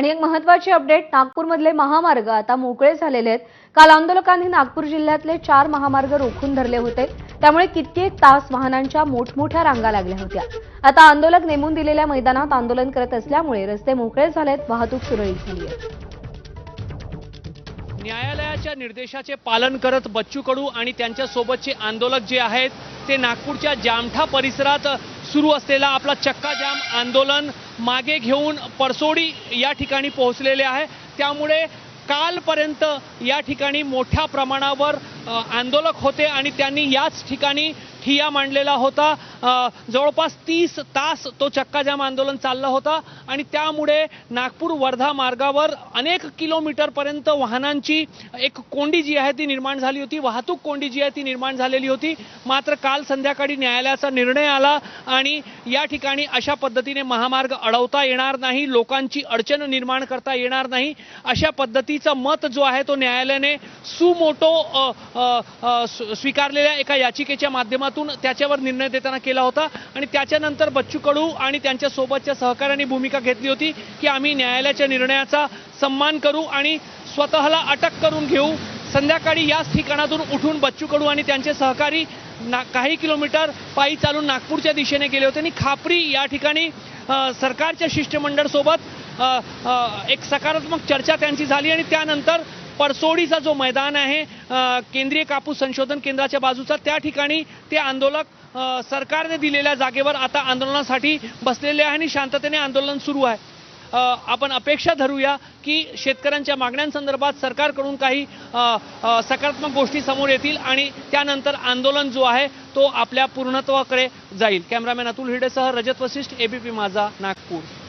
आणि एक महत्वाची अपडेट नागपूरमधले महामार्ग आता मोकळे झालेले आहेत. काल आंदोलकांनी नागपूर जिल्ह्यातले चार महामार्ग रोखून धरले होते. त्यामुळे कित्येक तास वाहनांच्या मोठमोठ्या रांगा लागल्या होत्या. आता आंदोलक नेमून दिलेल्या मैदानात आंदोलन करत असल्यामुळे रस्ते मोकळे झालेत वाहतूक सुरळीत झाली आहे. न्यायालयाच्या निर्देशाचे पालन करत बच्चू कडू आणि त्यांच्यासोबतचे आंदोलक जे आहेत ते नागपूरच्या जामठा परिसरात सुरू असलेला आपला चक्का जाम आंदोलन मागे घेऊन परसोडी या ठिकाणी पोहोचलेले आहे. त्यामुळे कालपर्यंत या ठिकाणी मोठ्या प्रमाणावर आंदोलक होते आणि त्यांनी याच ठिकाणी ठिया मांडलेला होता. जवळपास तीस तास तो चक्काजाम आंदोलन चाललं होतं आणि त्यामुळे नागपूर वर्धा मार्गावर अनेक किलोमीटरपर्यंत वाहनांची एक कोंडी जी आहे ती निर्माण झाली होती. वाहतूक कोंडी जी आहे ती निर्माण झालेली होती. मात्र काल संध्याकाळी न्यायालयाचा निर्णय आला आणि या ठिकाणी अशा पद्धतीने महामार्ग अडवता येणार नाही लोकांची अडचण निर्माण करता येणार नाही. अशा पद्धतीचा मत जो आहे तो न्यायालयाने सुमोटो स्वीकारलेल्या एका याचिकेच्या माध्यमातून त्याच्यावर निर्णय देताना केला होता आणि त्याच्यानंतर बच्चू कडू आणि त्यांच्या सोबतच्या सहकाऱ्यांनी भूमिका घेतली होती की आम्ही न्यायालयाच्या निर्णयाचा सन्मान करू आणि स्वतःला अटक करून घेऊ. संध्याकाळी याच ठिकाणातून उठून बच्चू कडू आणि त्यांचे सहकारी ना काही किलोमीटर पायी चालून नागपूरच्या दिशेने गेले होते आणि खापरी या ठिकाणी सरकारच्या शिष्टमंडळ एक सकारात्मक चर्चा त्यांची झाली आणि त्यानंतर परसोडीचा जो मैदान आहे केंद्रीय कापूस संशोधन केंद्राच्या बाजूचा त्या ठिकाणी ते आंदोलक सरकारने दिलेल्या जागेवर आता आंदोलनासाठी बसलेले आहे आणि शांततेने आंदोलन सुरू आहे. आपण अपेक्षा धरूया की शेतकऱ्यांच्या मागण्यांसंदर्भात सरकारकडून काही सकारात्मक गोष्टी समोर येतील आणि त्यानंतर आंदोलन जो आहे तो आपल्या पूर्णत्वाकडे जाईल. कॅमेरामॅन अतुल हिडेसह रजत वशिष्ठ एबीपी माझा नागपूर.